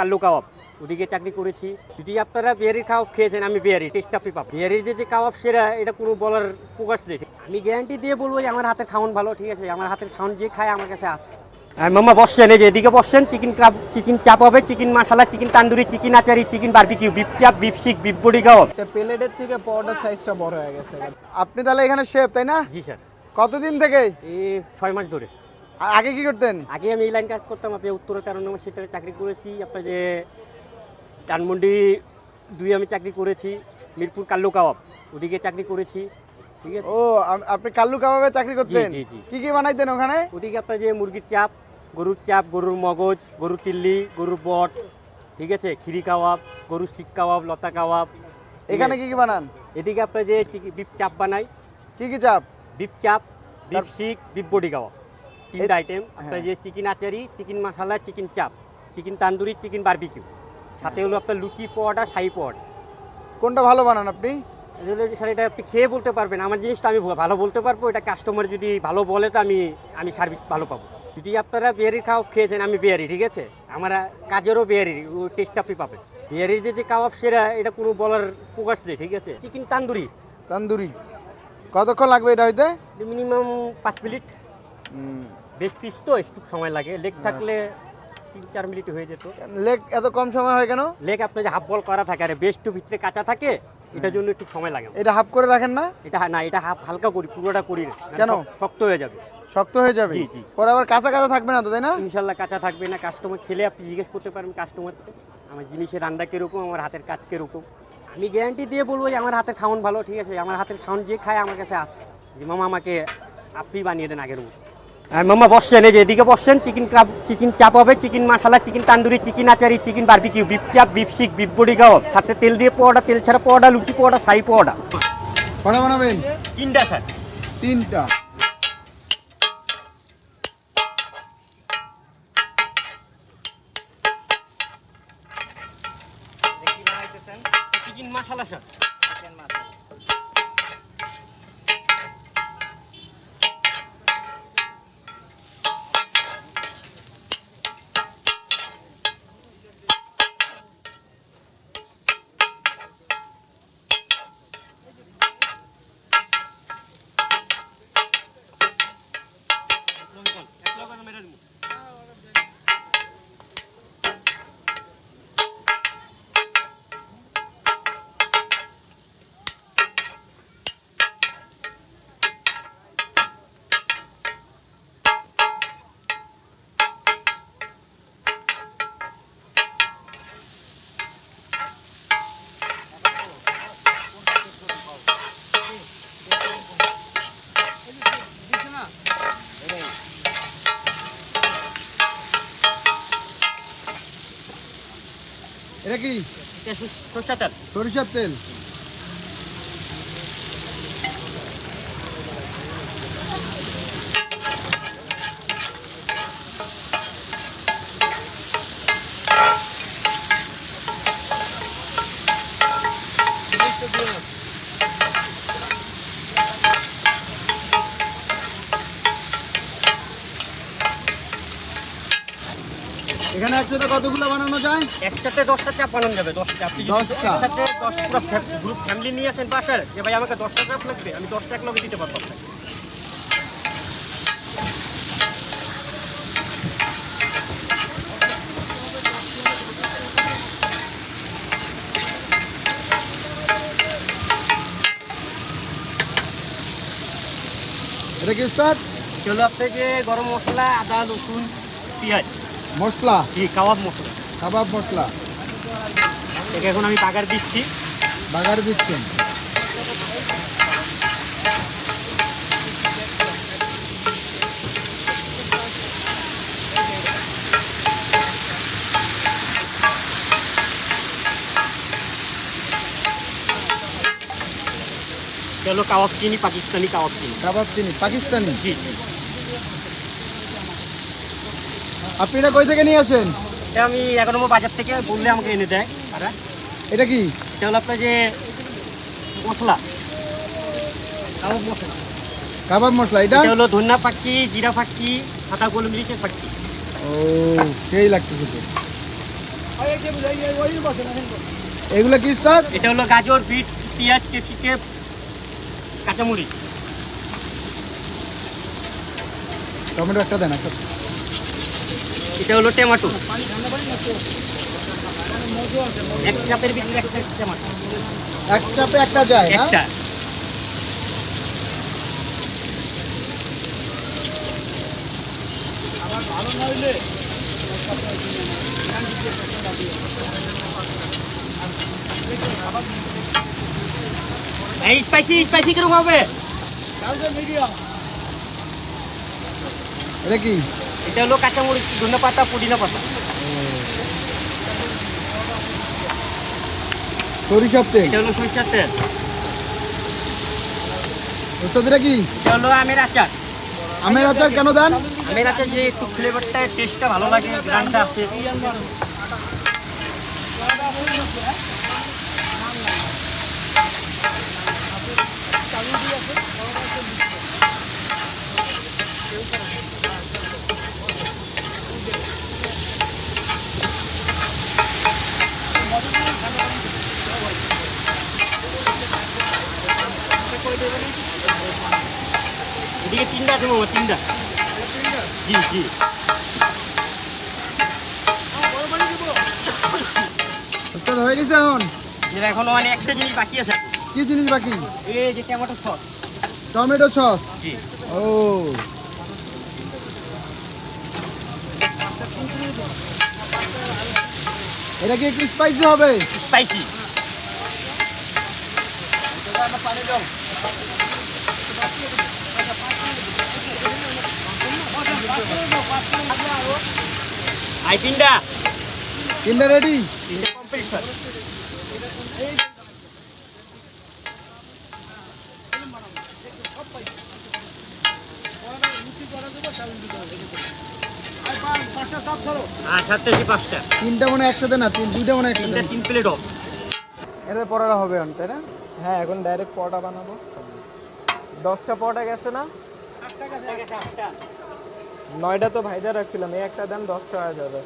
কাল্লু কাবাব। ওদিকে চাকরি করেছি। যদি আপনারা বিহারির কাবাব খেয়েছেন আমি বিহারি টেস্ট আপনি পাবো বিহারির যে যে কাবাব সেরা এটা কোনো বলার প্রকাশ নেই। আমি গ্যারান্টি দিয়ে বলব যে আমার হাতের খাওয়ান ভালো ঠিক আছে? আমার হাতের খাওয়ান যে খায় আমার কাছে আছে। আর মাম্মা বসছেন এই যে এদিকে বসছেন চিকেন কাপ চিকেন চাপ হবে chicken masala chicken tandoori chicken achari chicken barbecue beef chaap beef seekh beef boti kebab. প্লেটের থেকে পাউডার সাইজটা বড় হয়ে গেছে। আপনি তাহলে এখানে শেফ তাই না? জি স্যার। কতদিন থেকে এই ছয় মাস ধরে। আগে কি করতেন? আগে আমি এই লাইন কাজ করতাম আপনি উত্তরে তেরো নম্বর সেক্টরে চাকরি করেছি আপনার যে ধানমন্ডি দুই আমি চাকরি করেছি মিরপুর কাল্লু কাবাব ওদিকে চাকরি করেছি ঠিক আছে? ও আপনি কাল্লু কাবাবে চাকরি করতেন? জি, জি। কি কি বানাইতেন ওখানে? ওদিকে আপনার যে মুরগির চাপ গরুর চাপ গরুর মগজ গরুর তিল্লি গরুর বট ঠিক আছে? খিরি কাবাব গরুর শিক কাবাব লতা কাবাব এখানে কি কি বানান? এদিকে আপনার যে বিফ চাপ বানাই কি কি চাপ? বিফ চাপ তার- শিক বিফ বডি কাবাব। তিনটা আইটেম আপনার হ্যাঁ। যে chicken achari chicken masala chicken chaap chicken tandoori chicken barbecue সাথে হলো আপনার লুচি পোয়াটা শাহি পোয়াটা কোনটা ভালো বানান আপনি? স্যার এটা আপনি খেয়ে বলতে পারবেন। আমার জিনিসটা আমি ভালো বলতে পারব এটা কাস্টমার যদি ভালো বলে তো আমি আমি সার্ভিস ভালো পাবো। যদি আপনারা বিহারির খাওয়া খেয়েছেন আমি বিহারি ঠিক আছে? আমার কাজেরও বিহারি ওই টেস্ট আপনি পাবেন। বিহারির যে যে কাবাব সেরা এটা কোনো বলার প্রকাশ নেই ঠিক আছে? চিকেন তান্দুরি তান্দুরি। কতক্ষণ লাগবে এটা হইতে? মিনিমাম পাঁচ মিনিট। বেশ পিস তো একটু সময় লাগে। লেগ থাকলে তিন চার মিনিট হয়ে যেত। লেগ এত কম সময় হয় কেন? লেগ আপনার যে হাফ বল করা থাকে আর বেশ একটু ভিতরে কাঁচা থাকে এটার জন্য একটু সময় লাগে। এটা হাফ করে রাখেন না? এটা না এটা হাফ হালকা করি পুরোটা করি না। নাহলে কেন? শক্ত হয়ে যাবে। শক্ত হয়ে যাবে? জি, জি। পরে আবার কাঁচা কাঁচা থাকবে না তো তাই না? ইনশাল্লাহ কাঁচা থাকবে না। কাস্টমার খেলে আপনি জিজ্ঞেস করতে পারেন কাস্টমারকে আমার জিনিসের রান্না কীরকম আমার হাতের কাজ কীরকম। আমি গ্যারান্টি দিয়ে বলব যে আমার হাতের খাওয়ান ভালো ঠিক আছে? আমার হাতের খাওয়ান যে খায় আমার কাছে আছে। যে মামা আমাকে আপনি বানিয়ে দেন আগের মতো। আর মামা বসছেন এই যে এদিকে বসছেন চিকেন কাপ চিকেন চাপ হবে chicken masala chicken tandoori chicken achari chicken barbecue beef chaap beef seekh beef boti kebab সাথে তেল দিয়ে পোয়াটা তেল ছাড়া পোয়াটা লুচি পোয়াটা শাহি পোয়াটা কটা বানাবেন? তিনটা স্যার। তিনটা। Chicken masala sir. কি সরিষার তেল। সরিষার তেল? এখানে একসাথে কতগুলো বানানো যায় একসাথে দশটা চাপ বানানো যাবে দশটা দশটা? একসাথে দশ পুরো গ্রুপ ফ্যামিলি নিয়ে আসেন বাসার যে ভাই আমাকে দশটা চাপ লাগবে আমি দশটা এক লগে দিতে পারব। এটা কি স্যার চলো যে গরম মশলা আদা রসুন পেঁয়াজ মশলা? এই কাবাব মশলা। কাবাব মশলা। একে এখন আমি বাগার দিচ্ছি। বাগার দিচ্ছেন চলো কাবাব চিনি পাকিস্তানি কাবাব চিনি। কাবাব চিনি পাকিস্তানি? জি জি। আপনি এটা কই থেকে নিয়ে আসেন? এটা আমি নম্বর বাজার থেকে বললে আমাকে এনে দেয় তারা। এটা কি? এটা হলো আপনার যে মশলা। কাবাব মশলা। কাবাব মশলা এটা? হলো ধন্যা পাখি জিরা পাখি সাদা গোলমরিচের পাখি। ও সেই লাগতেছে তো। এগুলো কি স্যার? এটা হলো গাজর বিট পেঁয়াজ ক্যাপসিকাম কাঁচামরিচ। টমেটো একটা দেন একটা এটা হলো টমেটো। এক চাপের ভিতরে একটা টমেটো। এক একটা যায় না? একটা। এই স্পাইসি স্পাইসি কীরকম হবে? এটা কি? এটা হলো কাঁচামরিচ ধনে পাতা পুদিনা পাতা। সরিষার তেল? এটা হলো সরিষার তেল। ওস্তাদ কি? এটা হলো আমের আচার। আমের আচার কেন দেন? আমের আচার যে একটু ফ্লেভারটা টেস্টটা ভালো লাগে গ্রানটা আছে এদিকে তিনটা। জি জি। হয়ে গেছে এখন। এর এখনও মানে একটা জিনিস বাকি আছে। কি জিনিস বাকি? এই যে টমেটো সস। Tomato sauce? জি। ও। এটা কি একটু স্পাইসি হবে? স্পাইসি আই তিনটা। তিনটা রেডি তিনটা কমপ্লিট স্যার পাঁচটা? তিনটা মনে একসাথে না তিন দুইটা মনে হয় তিনটা একসাথে তিন প্লেট হোক এদের পড়াটা হবে এখন তাই না? হ্যাঁ এখন ডাইরেক্ট পরোটা বানাবো। দশটা পরোটা গেছে না? নয়টা তো ভাইজা রাখছিলাম এই একটা দেন দশ টাকা যাবে।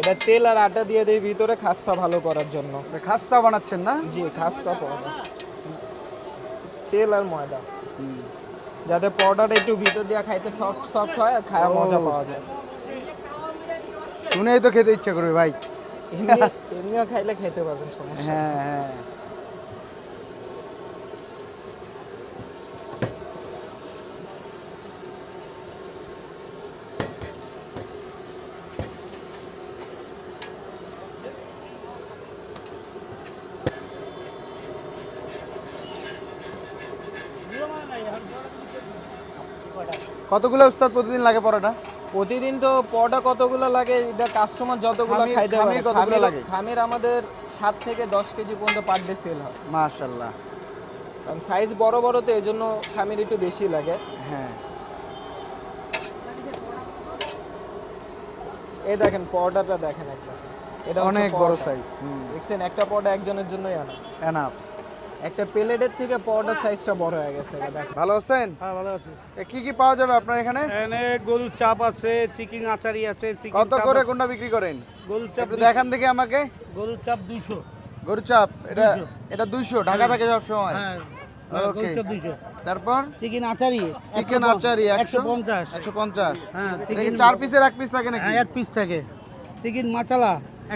এটা তেল আর আটা দিয়ে দিই ভিতরে খাস্তা ভালো করার জন্য। খাস্তা বানাচ্ছেন না? জি খাস্তা তেল আর ময়দা। যাতে পরোটাটা একটু ভিতর দিয়ে খাইতে সফট সফট হয় আর খাওয়া মজা পাওয়া যায়। শুনেই তো খেতে ইচ্ছা করবে ভাই। এমনি এমনিও খাইলে খেতে পারবেন সমস্যা হ্যাঁ হ্যাঁ। কতগুলো উস্তাদ প্রতিদিন লাগে পরোটা? প্রতিদিন তো পরোটা কতগুলো লাগে এটা কাস্টমার যতগুলো খাইতে পারে। কতগুলো লাগে? খামির আমাদের সাত থেকে দশ কেজি পর্যন্ত পার ডে সেল হয়। মাশাল্লাহ কারণ সাইজ বড় বড় তো এই জন্য খামির একটু বেশি লাগে। হ্যাঁ। এই দেখেন পরোটাটা দেখেন একটা এটা অনেক বড় সাইজ হুম। দেখছেন একটা পরোটা একজনের জন্যই আনা। এনাফ একটা প্লেটের থেকে পরোটার সাইজটা বড় হয়ে গেছে দেখেন ভালো আছেন? হ্যাঁ ভালো আছি। কি কি পাওয়া যাবে আপনার এখানে? এখানে গরুর চাপ আছে চিকেন আচারি আছে কত করে। কোনটা বিক্রি করেন? গরুর চাপ একটু দেখান দেখি আমাকে। গরুর চাপ দুইশো। গরু চাপ এটা এটা দুইশো ঢাকা থাকে সব সময়? হ্যাঁ চাপ দুইশো। তারপর? চিকেন আচারি চিকেন আচারি একশো? একশো পঞ্চাশ। একশো পঞ্চাশ। হ্যাঁ চিকেন চার পিসের এক পিস থাকে নাকি? হ্যাঁ এক পিস থাকে। চিকেন মাচালা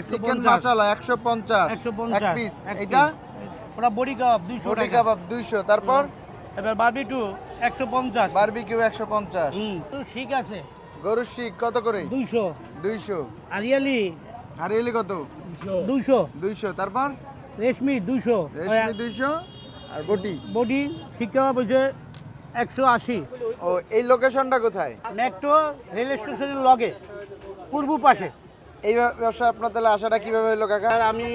চিকেন একশো পঞ্চাশ। একশো এক পঞ্চাশ পিস এটা। ওটা বড়ি কাবাব দুইশো রুটি টাকা। কাবাব দুইশো। তারপর? এবার একশো পঞ্চাশ। বারবিকিউ একশো পঞ্চাশ। হুম। তো ঠিক আছে। গরুর শিক কত করে? দুইশো। দুইশো। আরিয়ালি হারিয়ালি কত? দুইশো। দুইশো। তারপর? রেশমি দুইশো। রেশমি দুইশো। আর বটি? বডি শিক্ষা বলছে একশো আশি। ও এই লোকেশনটা কোথায়? মেট্রো রেল স্টেশনের লগে পূর্ব পাশে। এই ব্যবসা আপনার তাহলে আসাটা কীভাবে হলো কাকা? আর আমি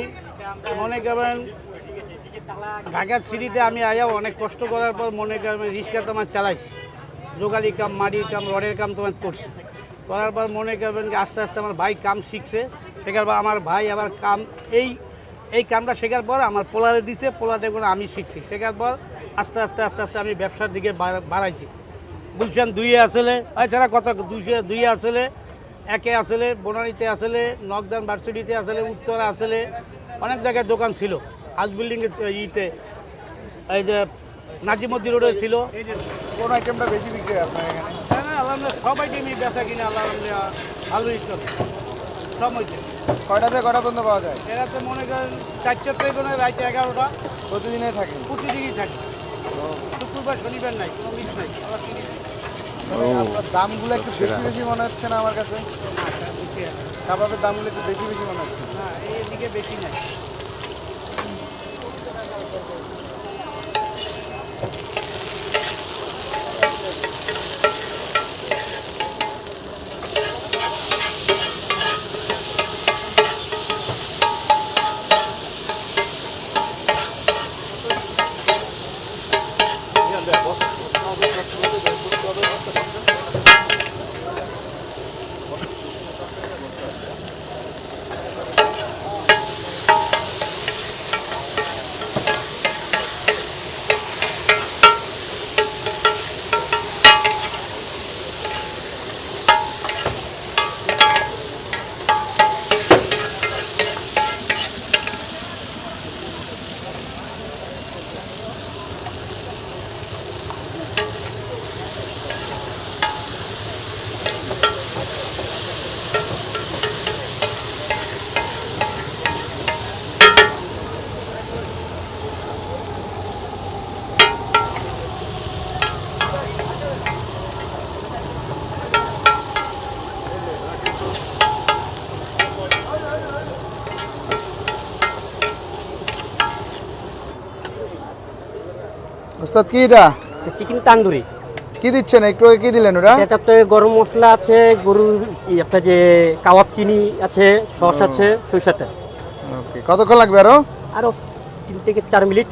মনে করেন ঢাকার সিটিতে আমি আয়া, অনেক কষ্ট করার পর মনে করেন রিক্সা তোমার চালাইছি। যোগালি কাম মাটির কাম, রডের কাম তোমার করছি। করার পর মনে করবেন যে আস্তে আস্তে আমার ভাই কাম শিখছে। শেখার পর আমার ভাই আবার কাম, এই এই কামটা শেখার পর আমার পোলারে দিছে পোলারে করে আমি শিখছি। শেখার পর আস্তে আস্তে আস্তে আস্তে আমি ব্যবসার দিকে বাড়া- বাড়াইছি। গুলশান দুইয়ে আসলে এছাড়া কত দুইশে দুইয়ে আসলে, একে আসলে, বনানীতে আসলে নকদান ভার্সিটিতে আসলে, উত্তরা আসলে, অনেক জায়গায় দোকান ছিল। হাউস বিল্ডিং ইতে এই যে নাজিমুদ্দি রোডে ছিল। কোন আইটেমটা বেশি বিক্রি হয় আপনার এখানে? হ্যাঁ, না, আলহামদুলিল্লাহ সবাই টিমই বেচা কিনে আলহামদুলিল্লাহ ভালোই চলে সব হয়েছে। কয়টা থেকে কটা পর্যন্ত পাওয়া যায়? এরাতে মনে করেন চারটে থেকে কোনো রাইতে এগারোটা। প্রতিদিনে থাকে? প্রতিদিনই থাকে। শুক্রবার শনিবার নাই কোনো মিস নাই। আবার দামগুলো একটু বেশি বেশি মনে হচ্ছে না আমার কাছে? কাবাবের দামগুলো একটু বেশি বেশি মনে হচ্ছে। না এইদিকে বেশি নাই। ওস্তাদ কি এটা? চিকেন তান্দুরি। কি দিচ্ছেন? একটু কি দিলেন ওটা? এটাতে গরম মশলা আছে গরুর একটা যে কাবাব চিনি আছে সস আছে সরিষাতে ওকে কতক্ষণ লাগবে আরও? আরও তিন থেকে চার মিনিট।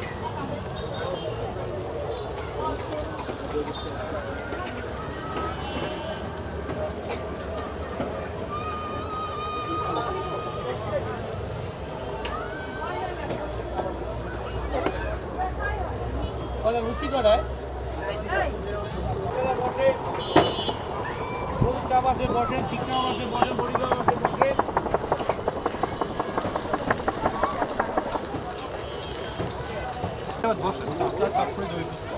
আছে বটের চিকনাও আছে বটের বড়িগাঁও আছে বটের বসে তারপরে জয়